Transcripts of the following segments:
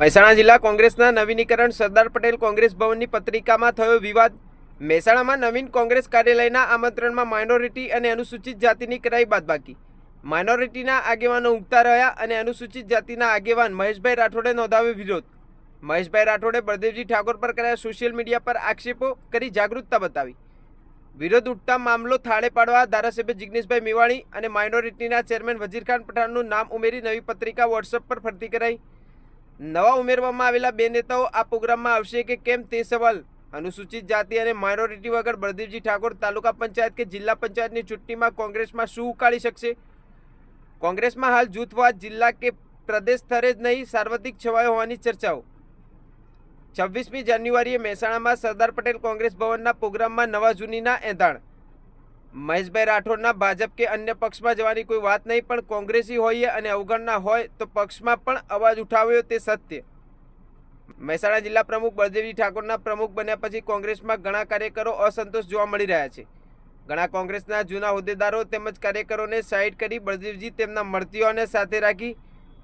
મહેસાણા જિલ્લા કોંગ્રેસના નવીનીકરણ સરદાર પટેલ કોંગ્રેસ ભવનની પત્રિકામાં થયો વિવાદ. મહેસાણામાં નવીન કોંગ્રેસ કાર્યાલયના આમંત્રણમાં માઇનોરિટી અને અનુસૂચિત જાતિની કરાઈ બાદબાકી. માઇનોરિટીના આગેવાનો ઉગતા રહ્યા અને અનુસૂચિત જાતિના આગેવાન મહેશભાઈ રાઠોડે નોંધાવ્યો વિરોધ. મહેશભાઈ રાઠોડે બળદેવજી ઠાકોર પર કરાયા સોશિયલ મીડિયા પર આક્ષેપો કરી જાગૃતતા બતાવી. વિરોધ ઉઠતા મામલો થાળે પાડવા ધારાસભ્ય જિગ્નેશભાઈ મેવાણી અને માઇનોરિટીના ચેરમેન વજીરખાન પઠાણનું નામ ઉમેરી નવી પત્રિકા વોટ્સઅપ પર ફરતી કરાઈ. નવા ઉમેરવામાં આવેલા બે નેતાઓ આ પ્રોગ્રામમાં આવશે કે કેમ તે સવાલ અનુસૂચિત જાતિ અને માઇનોરિટી વગર બળદેવજી ઠાકોર તાલુકા પંચાયત કે જિલ્લા પંચાયતની ચૂંટણીમાં કોંગ્રેસમાં શું ઉકાળી શકશે? કોંગ્રેસમાં હાલ જૂથવાદ જિલ્લા કે પ્રદેશ સ્તરે જ નહીં, સાર્વત્રિક છવાયો હોવાની ચર્ચાઓ. છવ્વીસમી જાન્યુઆરીએ મહેસાણામાં સરદાર પટેલ કોંગ્રેસ ભવનના પ્રોગ્રામમાં નવા જૂનીના એંધાણ. મહેશભાઈ રાઠોડના ભાજપ કે અન્ય પક્ષમાં જવાની કોઈ વાત નહીં, પણ કોંગ્રેસી હોઈએ અને અવગણના હોય તો પક્ષમાં પણ અવાજ ઉઠાવ્યો તે સત્ય. મહેસાણા જિલ્લા પ્રમુખ બળદેવજી ઠાકોરના પ્રમુખ બન્યા પછી કોંગ્રેસમાં ઘણા કાર્યકરો અસંતોષ જોવા મળી રહ્યા છે. ઘણા કોંગ્રેસના જૂના હોદ્દેદારો તેમજ કાર્યકરોને સાઇડ કરી બળદેવજી તેમના મળતીઓને સાથે રાખી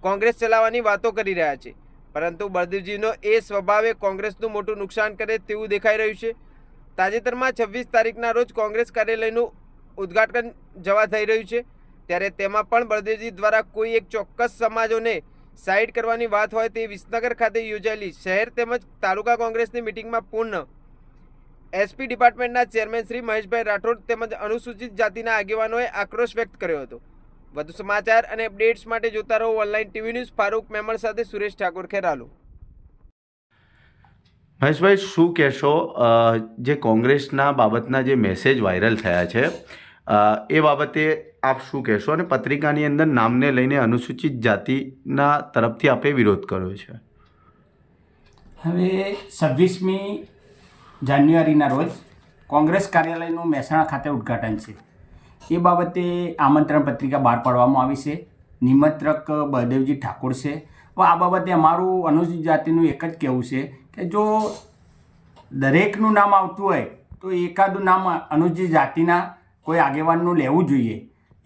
કોંગ્રેસ ચલાવવાની વાતો કરી રહ્યા છે. પરંતુ બળદેવજીનો એ સ્વભાવે કોંગ્રેસનું મોટું નુકસાન કરે તેવું દેખાઈ રહ્યું છે. તાજેતરમાં છવ્વીસ તારીખના રોજ કોંગ્રેસ કાર્યાલયનું ઉદ્ઘાટન જવા થઈ રહ્યું છે. ત્યારે તેમાં પણ બળદેવજી દ્વારા કોઈ એક ચોક્કસ સમાજોને સાઇડ કરવાની વાત હોય તે વિસનગર ખાતે યોજાયેલી શહેર તેમજ તાલુકા કોંગ્રેસની મિટિંગમાં પૂર્ણ. એસપી ડિપાર્ટમેન્ટના ચેરમેન શ્રી મહેશભાઈ રાઠોડ તેમજ અનુસૂચિત જાતિના આગેવાનોએ આક્રોશ વ્યક્ત કર્યો હતો. વધુ સમાચાર અને અપડેટ્સ માટે જોતા રહો online TV news Farooq Memon સાથે સુરેશ ઠાકોર ખેરાલુ. મહેશભાઈ શું કહેશો? જે કોંગ્રેસના બાબતના જે મેસેજ વાયરલ થયા છે એ બાબતે આપ શું કહેશો? અને પત્રિકાની અંદર નામને લઈને અનુસૂચિત જાતિના તરફથી આપે વિરોધ કર્યો છે. હવે છવ્વીસમી જાન્યુઆરીના રોજ કોંગ્રેસ કાર્યાલયનું મહેસાણા ખાતે ઉદ્ઘાટન છે. એ બાબતે આમંત્રણ પત્રિકા બહાર પાડવામાં આવી છે. નિમંત્રક બળદેવજી ઠાકોર છે. હવે આ બાબતે અમારું અનુસૂચિત જાતિનું એક જ કહેવું છે કે જો દરેકનું નામ આવતું હોય, તો એકાદું નામ અનુસૂચિત જાતિના કોઈ આગેવાનનું લેવું જોઈએ.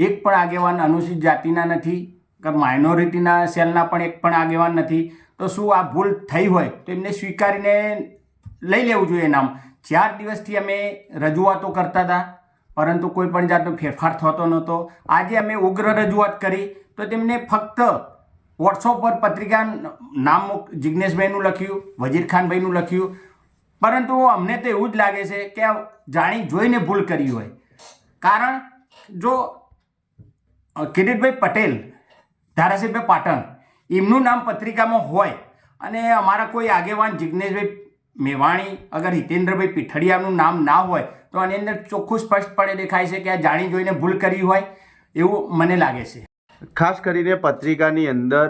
એક પણ આગેવાન અનુસૂચિત જાતિના નથી, કે માઇનોરિટીના સેલના પણ એક પણ આગેવાન નથી. તો શું આ ભૂલ થઈ હોય, તો એમને સ્વીકારીને લઈ લેવું જોઈએ નામ. ચાર દિવસથી અમે રજૂઆતો કરતા હતા. પરંતુ કોઈ પણ જાતનો ફેરફાર થતો નહોતો. આજે અમે ઉગ્ર રજૂઆત કરી તો તેમને ફક્ત વોટ્સઅપ પર પત્રિકા નામ જિજ્ઞેશભાઈનું લખ્યું, વજીરખાનભાઈનું લખ્યું. પરંતુ અમને તો એવું જ લાગે છે કે જાણી જોઈને ભૂલ કરી હોય. કારણ જો કિરીટભાઈ પટેલ, ધારાસભ્ય પાટણ, એમનું નામ પત્રિકામાં હોય અને અમારા કોઈ આગેવાન જિજ્ઞેશભાઈ મેવાણી અગર હિતેન્દ્રભાઈ પીઠડિયાનું નામ ના હોય તો આની અંદર ચોખ્ખું સ્પષ્ટપણે દેખાય છે કે આ જાણી જોઈને ભૂલ કરી હોય એવું મને લાગે છે. ખાસ કરીને પત્રિકાની અંદર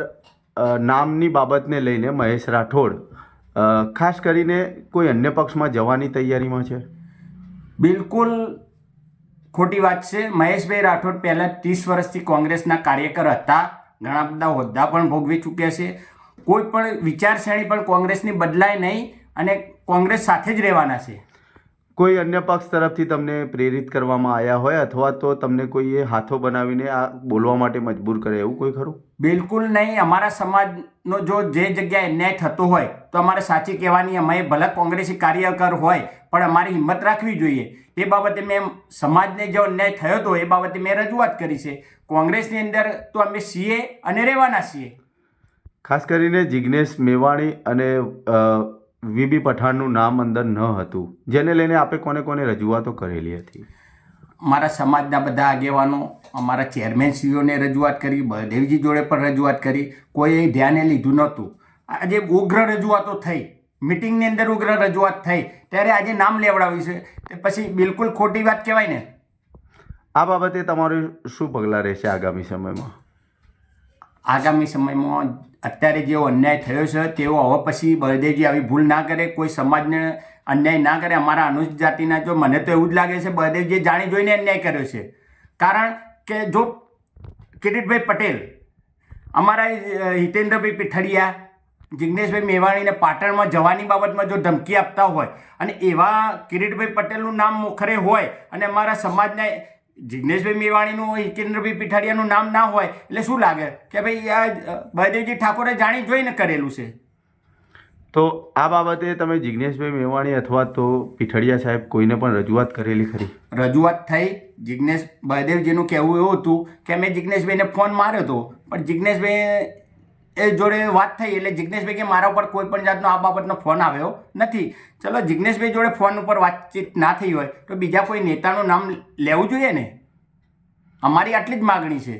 નામની બાબતને લઈને મહેશ રાઠોડ ખાસ કરીને કોઈ અન્ય પક્ષમાં જવાની તૈયારીમાં છે? બિલકુલ ખોટી વાત છે. મહેશભાઈ રાઠોડ પહેલાં ત્રીસ વર્ષથી કોંગ્રેસના કાર્યકર હતા. ઘણા બધા હોદ્દા પણ ભોગવી ચૂક્યા છે. કોઈ પણ વિચારસરણી પણ કોંગ્રેસની બદલાય નહીં. અને કોંગ્રેસ સાથે જ રહેવાના છે. કોઈ અન્ય પક્ષ તરફથી તમને પ્રેરિત કરવામાં આવ્યા હોય અથવા તો તમને કોઈએ હાથો બનાવીને આ બોલવા માટે મજબૂર કરે એવું કોઈ ખરું? બિલકુલ નહીં. અમારા સમાજનો જો જે જગ્યાએ અન્યાય થતો હોય તો અમારે સાચી કહેવાની અમે ભલે કોંગ્રેસી કાર્યકર હોય પણ અમારી હિંમત રાખવી જોઈએ. એ બાબતે મેં સમાજને જો અન્યાય થયો હતો એ બાબતે મેં રજૂઆત કરી છે. કોંગ્રેસની અંદર તો અમે સીએ અને રહેવાના છીએ. ખાસ કરીને જિજ્ઞેશ મેવાણી અને વીબી પઠાણનું નામ અંદર ન હતું. જેને લઈને આપે કોને કોને રજૂઆતો કરેલી હતી. મારા સમાજના બધા આગેવાનો અમારા ચેરમેનશ્રીઓને રજૂઆત કરી બળદેવજી જોડે પણ રજૂઆત કરી. કોઈએ ધ્યાને લીધું નહોતું. આજે ઉગ્ર રજૂઆતો થઈ. મિટિંગની અંદર ઉગ્ર રજૂઆત થઈ. ત્યારે આજે નામ લેવડાવ્યું છે. તે પછી બિલકુલ ખોટી વાત કહેવાય ને. આ બાબતે તમારું શું પગલાં રહેશે આગામી સમયમાં? આગામી સમયમાં અત્યારે જેવો અન્યાય થયો છે, તેવો હવે પછી બળદેવજી આવી ભૂલ ના કરે, કોઈ સમાજને અન્યાય ના કરે, અમારા અનુસૂચિત જાતિના જો, મને તો એવું જ લાગે છે, બળદેવજીએ જાણી જોઈને અન્યાય કર્યો છે. કારણ કે જો કિરીટભાઈ પટેલ, અમારા હિતેન્દ્રભાઈ પીઠડિયા જિજ્ઞેશભાઈ મેવાણીને પાટણમાં જવાની બાબતમાં જો ધમકી આપતા હોય અને એવા કિરીટભાઈ પટેલનું નામ મોખરે હોય અને અમારા સમાજને જિગ્નેશભાઈ મેવાણીનું હિતેન્દ્રભાઈ પીઠાડિયાનું નામ ના હોય એટલે શું લાગે? કે ભાઈ આ અ, બળદેવજી ઠાકોરે જાણી જોઈને કરેલું છે. તો આ બાબતે તમે જિગ્નેશભાઈ મેવાણી અથવા તો પીઠડિયા સાહેબ કોઈને પણ રજૂઆત કરેલી ખરી? રજૂઆત થઈ. જિગ્નેશ બળદેવજીનું કહેવું એવું હતું કે મેં જિગ્નેશભાઈને ફોન માર્યો હતો પણ જિજ્ઞેશભાઈ એ જોડે વાત થઈ એટલે જિજ્ઞેશભાઈ કે મારા ઉપર કોઈ પણ જાતનો આ બાબતનો ફોન આવ્યો નથી. ચલો જિજ્ઞેશભાઈ જોડે ફોન ઉપર વાતચીત ના થઈ હોય તો બીજા કોઈ નેતાનું નામ લેવું જોઈએ ને? અમારી આટલી જ માગણી છે.